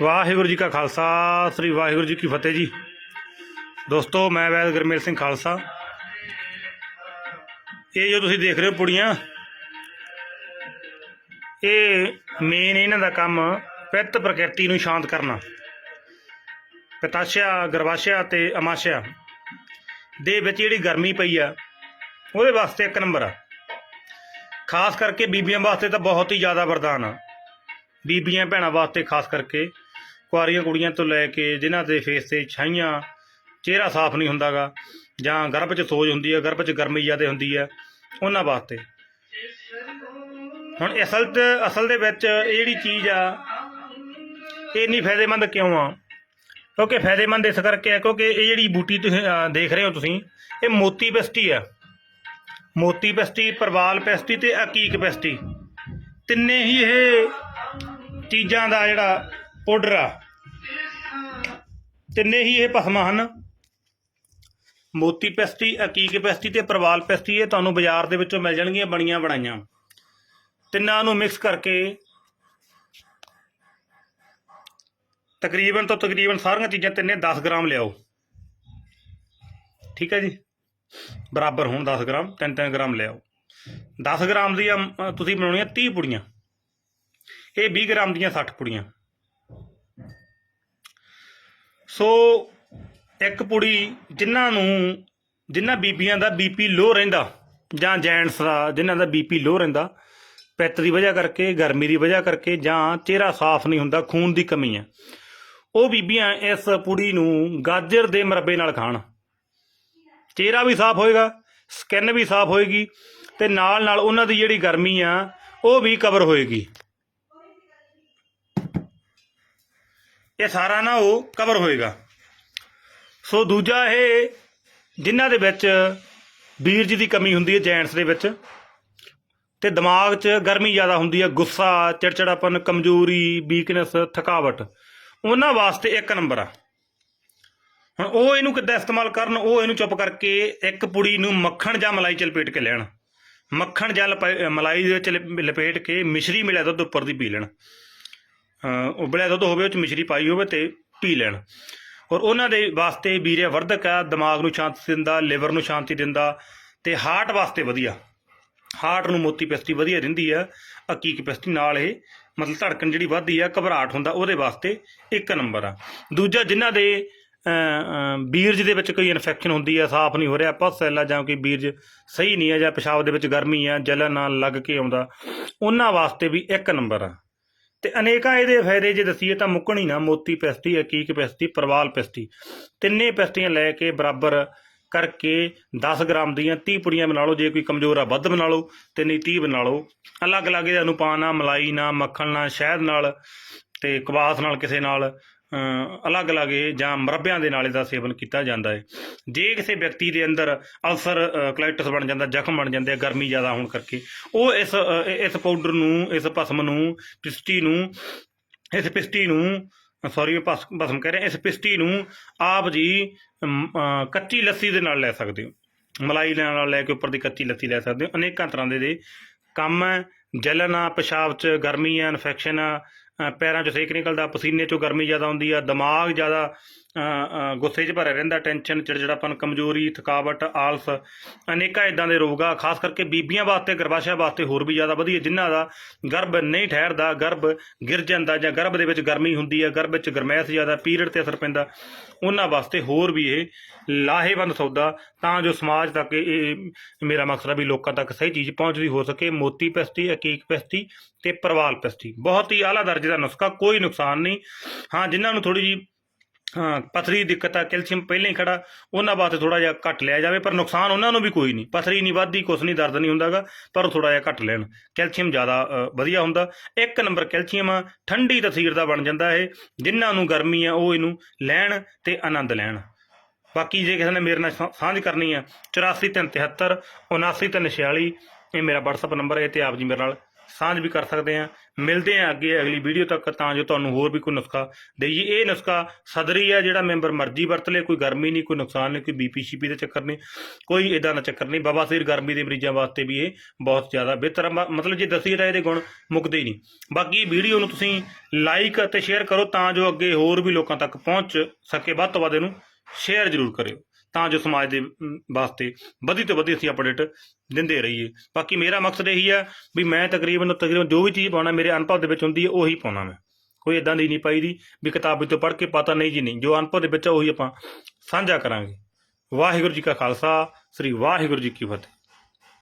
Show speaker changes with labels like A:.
A: ਵਾਹਿਗੁਰੂ ਜੀ ਕਾ ਖਾਲਸਾ, ਸ੍ਰੀ ਵਾਹਿਗੁਰੂ ਜੀ ਕੀ ਫਤਿਹ ਜੀ। ਦੋਸਤੋ, ਮੈਂ ਵੈਦ ਗੁਰਮੇਲ ਸਿੰਘ ਖਾਲਸਾ। ਇਹ ਜੋ ਤੁਸੀਂ ਦੇਖ ਰਹੇ ਹੋ ਪੁੜੀਆਂ, ਇਹ ਮੇਨ ਇਹਨਾਂ ਦਾ ਕੰਮ ਪਿੱਤ ਪ੍ਰਕਿਰਤੀ ਨੂੰ ਸ਼ਾਂਤ ਕਰਨਾ। ਪਿਤਾਸ਼ਿਆ ਗਰਵਾਸ਼ਿਆ ਤੇ ਅਮਾਸ਼ਿਆ ਦੇ ਵਿੱਚ ਜਿਹੜੀ ਗਰਮੀ ਪਈ ਆ, ਉਹਦੇ ਵਾਸਤੇ ਇੱਕ ਨੰਬਰ ਆ। ਖਾਸ ਕਰਕੇ ਬੀਬੀਆਂ ਵਾਸਤੇ ਤਾਂ ਬਹੁਤ ਹੀ ਜ਼ਿਆਦਾ ਵਰਦਾਨ ਆ। ਬੀਬੀਆਂ ਭੈਣਾਂ ਵਾਸਤੇ ਖਾਸ ਕਰਕੇ। ਕੁਆਰੀਆਂ ਕੁੜੀਆਂ ਤੋਂ ਲੈ ਕੇ ਜਿਨ੍ਹਾਂ ਦੇ ਫੇਸ ਤੇ ਛਾਈਆਂ, ਚਿਹਰਾ ਸਾਫ਼ ਨਹੀਂ ਹੁੰਦਾਗਾ, ਜਾਂ ਗਰਭ 'ਚ ਸੋਜ ਹੁੰਦੀ ਹੈ, ਗਰਭ 'ਚ ਗਰਮੀ ਜ਼ਿਆਦਾ ਹੁੰਦੀ ਹੈ, ਉਹਨਾਂ ਵਾਸਤੇ। ਹੁਣ ਅਸਲ 'ਤੇ, ਅਸਲ ਦੇ ਵਿੱਚ ਇਹ ਜਿਹੜੀ ਚੀਜ਼ ਆ, ਇਹ ਇੰਨੀ ਫਾਇਦੇਮੰਦ ਕਿਉਂ ਆ? ਕਿਉਂਕਿ ਫਾਇਦੇਮੰਦ ਇਸ ਕਰਕੇ ਹੈ ਕਿਉਂਕਿ ਇਹ ਜਿਹੜੀ ਬੂਟੀ ਤੁਸੀਂ ਦੇਖ ਰਹੇ ਹੋ ਤੁਸੀਂ, ਇਹ ਮੋਤੀ ਪੈਸਟੀ ਆ। ਮੋਤੀ ਪੈਸਟੀ, ਪਰਵਾਲ ਪੈਸਟੀ ਤੇ ਅਕੀਕ ਪੈਸਟੀ। ਤਿੰਨੇ ਹੀ ਇਹ ਚੀਜ਼ਾਂ ਦਾ ਜਿਹੜਾ ਪਾਊਡਰ ਤਿੰਨੇ ਹੀ ਇਹ ਭਸਮਾਂ ਹਨ। ਮੋਤੀ ਪੈਸਟੀ, ਅਕੀਕ ਪੈਸਟੀ ਤੇ ਪ੍ਰਵਾਲ ਪੈਸਟੀ ਇਹ ਤੁਹਾਨੂੰ ਬਾਜ਼ਾਰ ਦੇ ਵਿੱਚੋਂ ਮਿਲ ਜਾਣਗੀਆਂ, ਬਣੀਆਂ ਬਣਾਈਆਂ। ਤਿੰਨਾਂ ਨੂੰ ਮਿਕਸ ਕਰਕੇ ਤਕਰੀਬਨ ਤੋਂ ਤਕਰੀਬਨ ਸਾਰੀਆਂ ਚੀਜ਼ਾਂ ਤਿੰਨੇ 10 ਗ੍ਰਾਮ ਲਿਆਓ। ਠੀਕ ਹੈ ਜੀ? ਬਰਾਬਰ ਹੋਣ 10 ਗ੍ਰਾਮ 3-3 ਗ੍ਰਾਮ ਲਿਆਓ। 10 ਗ੍ਰਾਮ ਦੀਆਂ ਤੁਸੀਂ ਬਣਾਉਣੀਆਂ 30 ਪੁੜੀਆਂ। ਇਹ 20 ਗ੍ਰਾਮ ਦੀਆਂ 60 ਪੁੜੀਆਂ। ਸੋ ਇੱਕ ਪੁੜੀ ਜਿਨ੍ਹਾਂ ਨੂੰ, ਜਿਨ੍ਹਾਂ ਬੀਬੀਆਂ ਦਾ ਬੀਪੀ ਲੋ ਰਹਿੰਦਾ, ਜਾਂ ਜੈਂਟਸ ਦਾ, ਜਿਨ੍ਹਾਂ ਦਾ ਬੀਪੀ ਲੋ ਰਹਿੰਦਾ, ਪਿੱਤ ਦੀ ਵਜ੍ਹਾ ਕਰਕੇ, ਗਰਮੀ ਦੀ ਵਜ੍ਹਾ ਕਰਕੇ, ਜਾਂ ਚਿਹਰਾ ਸਾਫ਼ ਨਹੀਂ ਹੁੰਦਾ, ਖੂਨ ਦੀ ਕਮੀ ਹੈ। ਉਹ ਬੀਬੀਆਂ ਇਸ ਪੁੜੀ ਨੂੰ ਗਾਜਰ ਦੇ ਮਰਬੇ ਨਾਲ ਖਾਣ। ਚਿਹਰਾ ਵੀ ਸਾਫ਼ ਹੋਏਗਾ, ਸਕਿਨ ਵੀ ਸਾਫ਼ ਹੋਏਗੀ, ਤੇ ਨਾਲ ਨਾਲ ਉਹਨਾਂ ਦੀ ਜਿਹੜੀ ਗਰਮੀ ਆ, ਉਹ ਵੀ ਕਵਰ ਹੋਏਗੀ। ਇਹ ਸਾਰਾ ਨਾ ਉਹ ਕਵਰ ਹੋਏਗਾ। ਸੋ ਦੂਜਾ ਇਹ ਜਿਨ੍ਹਾਂ ਦੇ ਵਿੱਚ ਬੀਰਜ ਦੀ ਕਮੀ ਹੁੰਦੀ ਹੈ ਜੈਂਟਸ ਦੇ ਵਿੱਚ, ਤੇ ਦਿਮਾਗ 'ਚ ਗਰਮੀ ਜ਼ਿਆਦਾ ਹੁੰਦੀ ਹੈ, ਗੁੱਸਾ, ਚਿੜਚਿੜਾਪਨ, ਕਮਜ਼ੋਰੀ ਵੀਕਨੈਸ ਥਕਾਵਟ, ਉਹਨਾਂ ਵਾਸਤੇ ਇੱਕ ਨੰਬਰ ਆ। ਹੁਣ ਉਹ ਇਹਨੂੰ ਕਿੱਦਾਂ ਇਸਤੇਮਾਲ ਕਰਨ? ਉਹ ਇਹਨੂੰ ਚੁੱਪ ਕਰਕੇ ਇੱਕ ਪੁੜੀ ਨੂੰ ਮੱਖਣ ਜਾਂ ਮਲਾਈ 'ਚ ਲਪੇਟ ਕੇ ਲੈਣ। ਮੱਖਣ ਜਾਂ ਲਪੇ- ਮਲਾਈ ਦੇ ਵਿੱਚ ਲਪੇਟ ਕੇ ਮਿਸ਼ਰੀ ਮਿਲਿਆ ਦੁੱਧ ਉੱਪਰ ਦੀ ਪੀ ਲੈਣ। ਉਬਲਿਆ ਦੁੱਧ ਹੋਵੇ, ਉਹ 'ਚ ਮਿਸ਼ਰੀ ਪਾਈ ਹੋਵੇ ਤੇ ਪੀ ਲੈਣ। ਔਰ ਉਹਨਾਂ ਦੇ ਵਾਸਤੇ ਵੀਰਿਆ ਵਰਧਕ ਆ, ਦਿਮਾਗ ਨੂੰ ਸ਼ਾਂਤੀ ਦਿੰਦਾ, ਲਿਵਰ ਨੂੰ ਸ਼ਾਂਤੀ ਦਿੰਦਾ ਤੇ ਹਾਰਟ ਵਾਸਤੇ ਵਧੀਆ। ਹਾਰਟ ਨੂੰ ਮੋਤੀ ਪਿਸਤੀ ਵਧੀਆ ਰਹਿੰਦੀ ਆ ਅੱਕੀ ਕਪੈਸਿਟੀ ਨਾਲ ਇਹ ਮਤਲਬ ਧੜਕਣ ਜਿਹੜੀ ਵੱਧਦੀ ਆ, ਘਬਰਾਹਟ ਹੁੰਦਾ, ਉਹਦੇ ਵਾਸਤੇ ਇੱਕ ਨੰਬਰ ਆ। ਦੂਜਾ, ਜਿਨ੍ਹਾਂ ਦੇ ਬੀਰਜ ਦੇ ਵਿੱਚ ਕੋਈ ਇਨਫੈਕਸ਼ਨ ਹੁੰਦੀ ਆ, ਸਾਫ਼ ਨਹੀਂ ਹੋ ਰਿਹਾ, ਪਸ ਆ ਜਾਂ ਕੋਈ ਬੀਰਜ ਸਹੀ ਨਹੀਂ ਆ ਜਾਂ ਪਿਸ਼ਾਬ ਦੇ ਵਿੱਚ ਗਰਮੀ ਆ ਜਲਨ ਨਾਲ ਲੱਗ ਕੇ ਆਉਂਦਾ, ਉਹਨਾਂ ਵਾਸਤੇ ਵੀ ਇੱਕ ਨੰਬਰ ਆ। ਤੇ ਅਨੇਕਾਂ ਇਹਦੇ ਫਾਇਦੇ ਜੇ ਦਸੀਏ ਤਾਂ ਮੁੱਕਣੀ ਨਾ, ਮੋਤੀ ਪੈਸਟੀ ਅਕੀਕ ਪੈਸਟੀ ਪਰਵਾਲ ਪੈਸਟੀ ਤਿੰਨੇ ਪੈਸਟੀਆਂ ਲੈ ਕੇ ਬਰਾਬਰ ਕਰਕੇ 10 ਗ੍ਰਾਮ ਦੀਆਂ 30 ਪੁੜੀਆਂ ਬਣਾ ਲਓ, ਜੇ ਕੋਈ ਕਮਜ਼ੋਰ ਆ ਵੱਧ ਬਣਾ ਲਓ ਤੇ ਨਹੀਂ 30 ਬਣਾ ਲਓ। ਅਲੱਗ-ਅਲੱਗ ਇਹਦਾ ਅਨੁਪਾਨ ਆ, ਮਲਾਈ ਨਾਲ ਮੱਖਣ ਨਾਲ ਸ਼ਹਿਦ ਨਾਲ ਤੇ ਕਵਾਸ ਨਾਲ ਕਿਸੇ ਨਾਲ ਅਲੱਗ-ਅਲੱਗ ਜਾਂ ਮਰੱਬਿਆਂ ਦੇ ਨਾਲ ਇਹਦਾ ਸੇਵਨ ਕੀਤਾ ਜਾਂਦਾ ਹੈ। ਜੇ ਕਿਸੇ ਵਿਅਕਤੀ ਦੇ ਅੰਦਰ ਅਲਸਰ ਕਲਾਈਟਸ ਬਣ ਜਾਂਦਾ, ਜ਼ਖਮ ਬਣ ਜਾਂਦੇ ਆ, ਗਰਮੀ ਜ਼ਿਆਦਾ ਹੋਣ ਕਰਕੇ, ਉਹ ਇਸ ਇਸ ਪਾਊਡਰ ਨੂੰ, ਇਸ ਭਸਮ ਨੂੰ, ਪਿਸਟੀ ਨੂੰ, ਇਸ ਪਿਸਟੀ ਨੂੰ ਸੌਰੀ ਭਸ, ਭਸਮ ਕਹਿ ਰਿਹਾ, ਇਸ ਪਿਸਟੀ ਨੂੰ ਆਪ ਜੀ ਕੱਚੀ ਲੱਸੀ ਦੇ ਨਾਲ ਲੈ ਸਕਦੇ ਹੋ। ਮਲਾਈ ਦੇ ਨਾਲ ਲੈ ਕੇ ਉੱਪਰ ਦੀ ਕੱਚੀ ਲੱਸੀ ਲੈ ਸਕਦੇ ਹੋ। ਅਨੇਕਾਂ ਤਰ੍ਹਾਂ ਦੇ ਦੇ ਕੰਮ ਹੈ। ਜਲਨ ਆ, ਪਿਸ਼ਾਬ 'ਚ ਗਰਮੀ ਆ ਇਨਫੈਕਸ਼ਨ ਆ ਪੈਰਾਂ 'ਚੋਂ ਸੇਕ ਨਿਕਲਦਾ, ਪਸੀਨੇ 'ਚੋਂ ਗਰਮੀ ਜ਼ਿਆਦਾ ਆਉਂਦੀ ਆ, ਦਿਮਾਗ ਜ਼ਿਆਦਾ ਗੁੱਸੇ 'ਚ ਭਰਿਆ ਰਹਿੰਦਾ, ਟੈਨਸ਼ਨ, ਚਿੜਚਿੜਾਪਨ, ਕਮਜ਼ੋਰੀ, ਥਕਾਵਟ, ਆਲਸ, ਅਨੇਕਾਂ ਇਦਾਂ ਦੇ ਰੋਗ ਆ, ਖਾਸ ਕਰਕੇ ਬੀਬੀਆਂ ਵਾਸਤੇ ਗਰભાਸ਼ਾ ਵਾਸਤੇ ਹੋਰ ਵੀ ਜ਼ਿਆਦਾ ਵਧੀਆ, ਜਿਨ੍ਹਾਂ ਦਾ ਗਰਭ ਨਹੀਂ ਠਹਿਰਦਾ, ਗਰਭ ਗਿਰ ਜਾਂਦਾ ਜਾਂ ਗਰਭ ਦੇ ਵਿੱਚ ਗਰਮੀ ਹੁੰਦੀ ਆ, ਗਰਭ ਵਿੱਚ ਗਰਮੈਸ਼ ਜ਼ਿਆਦਾ, ਪੀਰੀਅਡ ਤੇ ਅਸਰ ਪੈਂਦਾ, ਉਹਨਾਂ ਵਾਸਤੇ ਹੋਰ ਵੀ ਇਹ ਲਾਹੇਵੰਦ ਸੌਦਾ, ਤਾਂ ਜੋ ਸਮਾਜ ਤੱਕ ਇਹ ਮੇਰਾ ਮਕਸਦ ਵੀ ਲੋਕਾਂ ਤੱਕ ਸਹੀ ਚੀਜ਼ ਪਹੁੰਚਦੀ, ਹੋ ਸਕੇ, ਮੋਤੀ ਪੈਸਟੀ ਅਕੀਕ ਪੈਸਟੀ ਤੇ ਪ੍ਰਵਾਲ ਪੈਸਟੀ ਬਹੁਤ ਹੀ ਆਲਾ ਦਰਜੇ ਦਾ ਨੁਸਖਾ ਕੋਈ ਨੁਕਸਾਨ ਨਹੀਂ। ਹਾਂ ਜਿਨ੍ਹਾਂ ਨੂੰ ਥੋੜੀ ਜੀ ਹਾਂ ਪਥਰੀ ਦੀ ਦਿੱਕਤ ਆ ਕੈਲਸ਼ੀਅਮ ਪਹਿਲਾਂ ਹੀ ਖੜਾ ਉਹਨਾਂ ਵਾਸਤੇ ਥੋੜਾ ਜਿਹਾ ਘੱਟ ਲਿਆ ਜਾਵੇ ਪਰ ਨੁਕਸਾਨ ਉਹਨਾਂ ਨੂੰ ਵੀ ਕੋਈ ਨਹੀਂ। ਪਥਰੀ ਨਹੀਂ ਵੱਧਦੀ ਕੁਛ ਨਹੀਂ ਦਰਦ ਨਹੀਂ ਹੁੰਦਾਗਾ ਪਰ ਥੋੜਾ ਜਿਹਾ ਘੱਟ ਲੈਣ। ਕੈਲਸ਼ੀਅਮ ਜ਼ਿਆਦਾ ਵਧੀਆ ਹੁੰਦਾ। ਇੱਕ ਨੰਬਰ ਕੈਲਸ਼ੀਅਮ ਆ, ਠੰਡੀ ਤਸੀਰ ਦਾ ਬਣ ਜਾਂਦਾ ਇਹ ਜਿਨ੍ਹਾਂ ਨੂੰ ਗਰਮੀ ਆ ਉਹ ਇਹਨੂੰ ਲੈਣ ਤੇ ਆਨੰਦ ਲੈਣ। ਬਾਕੀ ਜੇ ਕਿਸੇ ਨੇ ਮੇਰੇ ਨਾਲ ਸਾਂਝ ਕਰਨੀ ਆ 84 373 79 346 ਇਹ ਮੇਰਾ WhatsApp ਨੰਬਰ ਹੈ ਤੇ ਆਪ ਜੀ ਮੇਰੇ ਨਾਲ ਸਾਂਝ ਵੀ ਕਰ ਸਕਦੇ ਹਾਂ। ਮਿਲਦੇ ਹਾਂ ਅੱਗੇ ਅਗਲੀ ਵੀਡੀਓ ਤੱਕ, ਤਾਂ ਜੋ ਤੁਹਾਨੂੰ ਹੋਰ ਵੀ ਕੋਈ ਨੁਸਖਾ ਦੇਈਏ ਇਹ ਨੁਸਖਾ ਸਦਰੀ ਹੈ ਜਿਹੜਾ ਮੈਂਬਰ ਮਰਜ਼ੀ ਵਰਤ ਲੇ, ਕੋਈ ਗਰਮੀ ਨਹੀਂ, ਕੋਈ ਨੁਕਸਾਨ ਨਹੀਂ, ਕੋਈ ਬੀਪੀ ਸ਼ੀਪੀ ਦਾ ਚੱਕਰ ਨਹੀਂ, ਕੋਈ ਇਦਾਂ ਦਾ ਚੱਕਰ ਨਹੀਂ। ਬਵਾਸੀਰ ਗਰਮੀ ਦੇ ਮਰੀਜ਼ਾਂ ਵਾਸਤੇ ਵੀ ਇਹ ਬਹੁਤ ਜ਼ਿਆਦਾ ਬਿਹਤਰ ਮਤਲਬ ਜੇ ਦਸੀਏ ਤਾਂ ਇਹਦੇ ਗੁਣ ਮੁੱਕਦੇ ਹੀ ਨਹੀਂ। ਬਾਕੀ ਵੀਡੀਓ ਨੂੰ ਤੁਸੀਂ ਲਾਈਕ ਅਤੇ ਸ਼ੇਅਰ ਕਰੋ, ਤਾਂ ਜੋ ਅੱਗੇ ਹੋਰ ਵੀ ਲੋਕਾਂ ਤੱਕ ਪਹੁੰਚ ਸਕੇ। ਵੱਧ ਤੋਂ ਵੱਧ ਇਹਨੂੰ ਸ਼ੇਅਰ ਜ਼ਰੂਰ ਕਰਿਓ। ਤਾਂ ਜੋ ਸਮਾਜ ਦੇ ਵਾਸਤੇ ਵਧੀ ਤੋਂ ਵਧੀ ਅਸੀਂ ਅਪਡੇਟ ਦਿੰਦੇ ਰਹੀਏ। ਬਾਕੀ ਮੇਰਾ ਮਕਸਦ ਇਹੀ ਹੈ ਵੀ ਮੈਂ ਤਕਰੀਬਨ ਤਕਰੀਬਨ ਜੋ ਵੀ ਚੀਜ਼ ਪਾਉਣਾ ਮੇਰੇ ਅਨੁਭਵ ਦੇ ਵਿੱਚ ਹੁੰਦੀ ਹੈ, ਉਹੀ ਪਾਉਣਾ ਮੈਂ। ਕੋਈ ਇਦਾਂ ਦੀ ਨਹੀਂ ਪਾਈ ਦੀ ਵੀ ਕਿਤਾਬ ਵਿੱਚੋਂ ਪੜ੍ਹ ਕੇ ਪਤਾ ਨਹੀਂ ਜੀ ਨਹੀਂ। ਜੋ ਅਨੁਭਵ ਦੇ ਵਿੱਚ ਉਹੀ ਆਪਾਂ ਸਾਂਝਾ ਕਰਾਂਗੇ। ਵਾਹਿਗੁਰੂ ਜੀ ਕਾ ਖਾਲਸਾ, ਸ੍ਰੀ ਵਾਹਿਗੁਰੂ ਜੀ ਕੀ ਫਤਿਹ।